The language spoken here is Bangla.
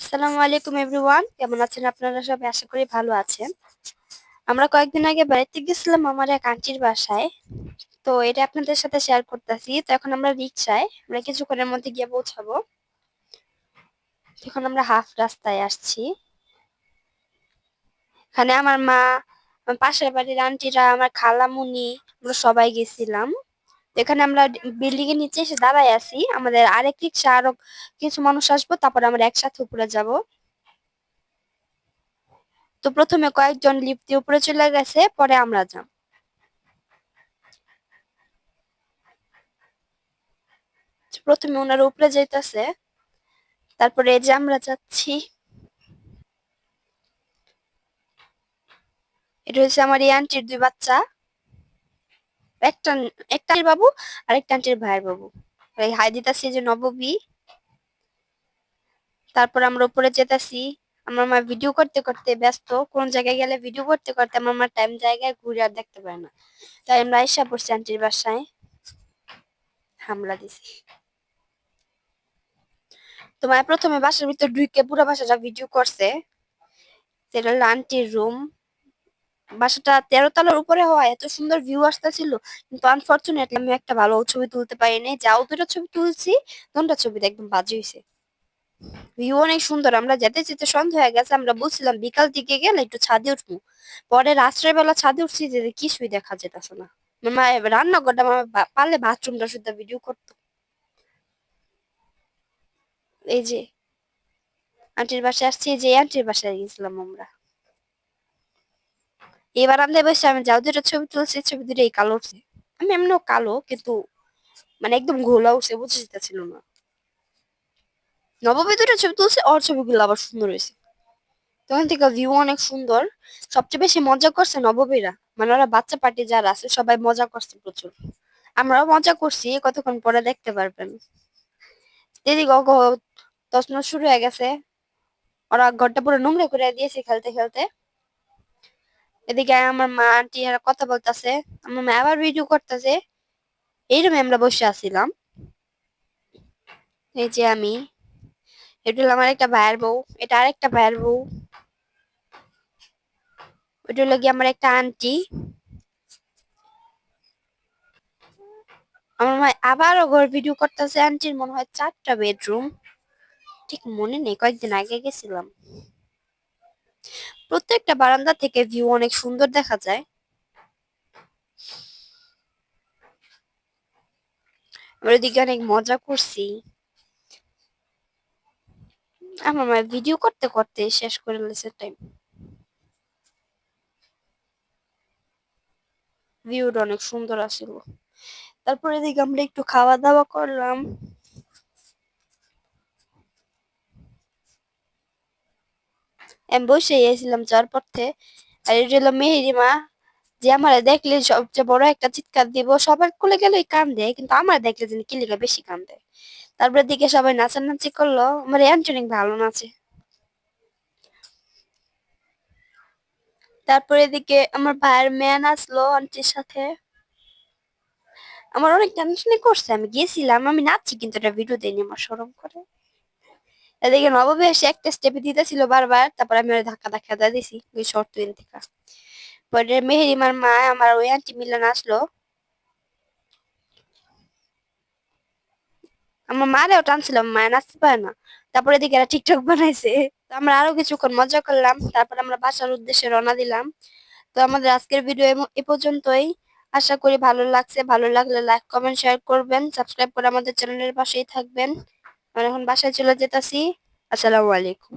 আসসালামু আলাইকুম এভরিওয়ান। কেমন আছেন আপনারা সবাই? আশা করি ভালো আছেন। আমরা কয়েকদিন আগে বেড়াতে গেছিলাম আমার এক আন্টির বাসায়। তো এটা আপনাদের সাথে শেয়ার করতেছি। তো এখন আমরা রিক্সায় আমরা কিছুক্ষণের মধ্যে গিয়ে পৌঁছাবো। এখন আমরা হাফ রাস্তায় আসছি। এখানে আমার মা পাশের বাড়ির আন্টিরা, আমার খালামুনি, আমরা সবাই গেছিলাম। এখানে আমরা বিল্ডিং এর নিচে এসে দাঁড়ায় আছি। আমাদের আরেক রিক্সা আরও কিছু মানুষ আসব, তারপর আমরা একসাথে উপরে যাব। তো প্রথমে কয়েকজন লিফট দিয়ে উপরে চলে গেছে, পরে আমরা যাব। প্রথমে ওনার উপরে যাইতেছে, তারপরে এই যে আমরা যাচ্ছি। এটা হচ্ছে আমার এই আন্টির দুই বাচ্চা। একটা একটা বাবু আর একটা আন্টির ভাইয়ের বাবু। এই হাই দিতাছি যে নববী। তারপর আমরা উপরে যেতেছি। আমার মা ভিডিও করতে করতে ব্যস্ত। কোন জায়গায় গেলে ভিডিও করতে করতে আমার মা টাইম জায়গায় ঘুরে আর দেখতে পারে না। তাই আমরা এসে পড়ছি আন্টির বাসায়। হামলা দিছি। তোমার প্রথমে বাসার ভিতর ঢুকে পুরো বাসাটা ভিডিও করছে। সেটা হলো আন্টির রুম বাসাটা তেরো তলার উপরে হওয়া এত সুন্দর ভিউ আসতেছিল, কিন্তু আনফরচুনেটলি আমি একটা ভালো ছবি তুলতে পারিনি। যাও দুটো ছবি তুলছি দুটা ছবিতে একদম বাজে হয়েছে ভিউ অনেক সুন্দর, আমরা যেতে যেতে সন্ধ্যা হয়ে গেছে, আমরা বলছিলাম বিকাল দিকে গেলে একটু ছাদে উঠবো। পরে রাত্রের বেলা ছাদে উঠছি যে কিছুই দেখা যেতেছে না। মা রান্নাঘরটা আমার পারলে বাথরুমটা শুদ্ধ ভিডিও করতো। এই যে আন্টির বাসায় আসছি যে আন্টির বাসায় গেছিলাম আমরা। এবার আমরা বসে আমি যাও, দুটো ছবি তুলছি, ছবি দুটো এই কালো উঠছে আমি এমনিও কালো, কিন্তু মানে একদম ঘোলা উঠছে, বুঝে যেতেছিল না। নবমী দুটো ছবি তুলছে, ওর ছবিগুলো আবার সুন্দর হয়েছে। তখন থেকে ভিউ অনেক সুন্দর। সবচেয়ে বেশি মজা করছে নববীরা মানে ওরা বাচ্চা পার্টি যারা আছে, সবাই মজা করছে প্রচুর। আমরাও মজা করছি কতক্ষণ পরে দেখতে পারবেন। এদিকে তছন শুরু হয়ে গেছে। ওরা ঘরটা পুরো নোংরা করে দিয়েছে খেলতে খেলতে। এদিকে আমার মা, আন্টি এরা কথা বলতেছে। আমার মা আবার ভিডিও করতেছে। এই রুমে আমরা বসে আছিলাম। এই যে আমি। এটা হলো আমার একটা ভাইয়ের বউ। এটা আরেকটা ভাইয়ের বউ। ওইটা হলো গিয়ে আমার একটা আন্টি। আমার মা আবারও ঘর ভিডিও করতেছে। আন্টির মনে হয় চারটা বেডরুম ঠিক মনে নেই, কয়েকদিন আগে গেছিলাম। প্রত্যেকটা বারান্দা থেকে ভিউ অনেক সুন্দর দেখা যায়। আমরা ওদিকে অনেক মজা করছি। আমার মা ভিডিও করতে করতে শেষ করে লেছে টাইম ভিউটা অনেক সুন্দর আসিল। তারপরে এদিকে আমরা একটু খাওয়া দাওয়া করলাম। আমি বসে গেছিলাম যার পথে আর এটা হলো মেহেরিমা যে আমার দেখলে সবচেয়ে বড় একটা চিৎকার দিব, সবার কোলে কান দেয়, কিন্তু আমার দেখলে যিনি কিলিকা বেশি কান দেয়। তারপরে দিকে সবাই নাচানাচি করল, আমার অ্যান্টনিক ভালো নাচে। তারপরে এদিকে আমার ভাইয়ের মেয়ে নাচলো আন্টির সাথে। আমার অনেক টেনশনই করছে, আমি গেছিলাম, আমি নাচছি, কিন্তু এটা ভিডিও দেয়নি আমার, সরম করে। এদিকে নবমী এসে একটা স্টেপে দিতেছিল বারবার, তারপর আমি ওর ধাক্কা ধাক্কা দিয়ে দিছি ওই শর্ট টুয়েন থেকে। পরে মেহেরিমার মা, আমার ওই আন্টি মিলে আসলো। আমার মা মারেও টানছিলাম, মায়ের নাচতে পারে না। তারপরে এদিকে এরা টিকটক বানাইছে। তো আমরা আরও কিছুক্ষণ মজা করলাম, তারপর আমরা বাসার উদ্দেশ্যে রওনা দিলাম। তো আমাদের আজকের ভিডিও এ পর্যন্তই। আশা করি ভালো লাগছে, ভালো লাগলে লাইক কমেন্ট শেয়ার করবেন। সাবস্ক্রাইব করে আমাদের চ্যানেলের পাশেই থাকবেন। আমরা এখন বাসায় চলে যেতেছি। আসসালামু আলাইকুম।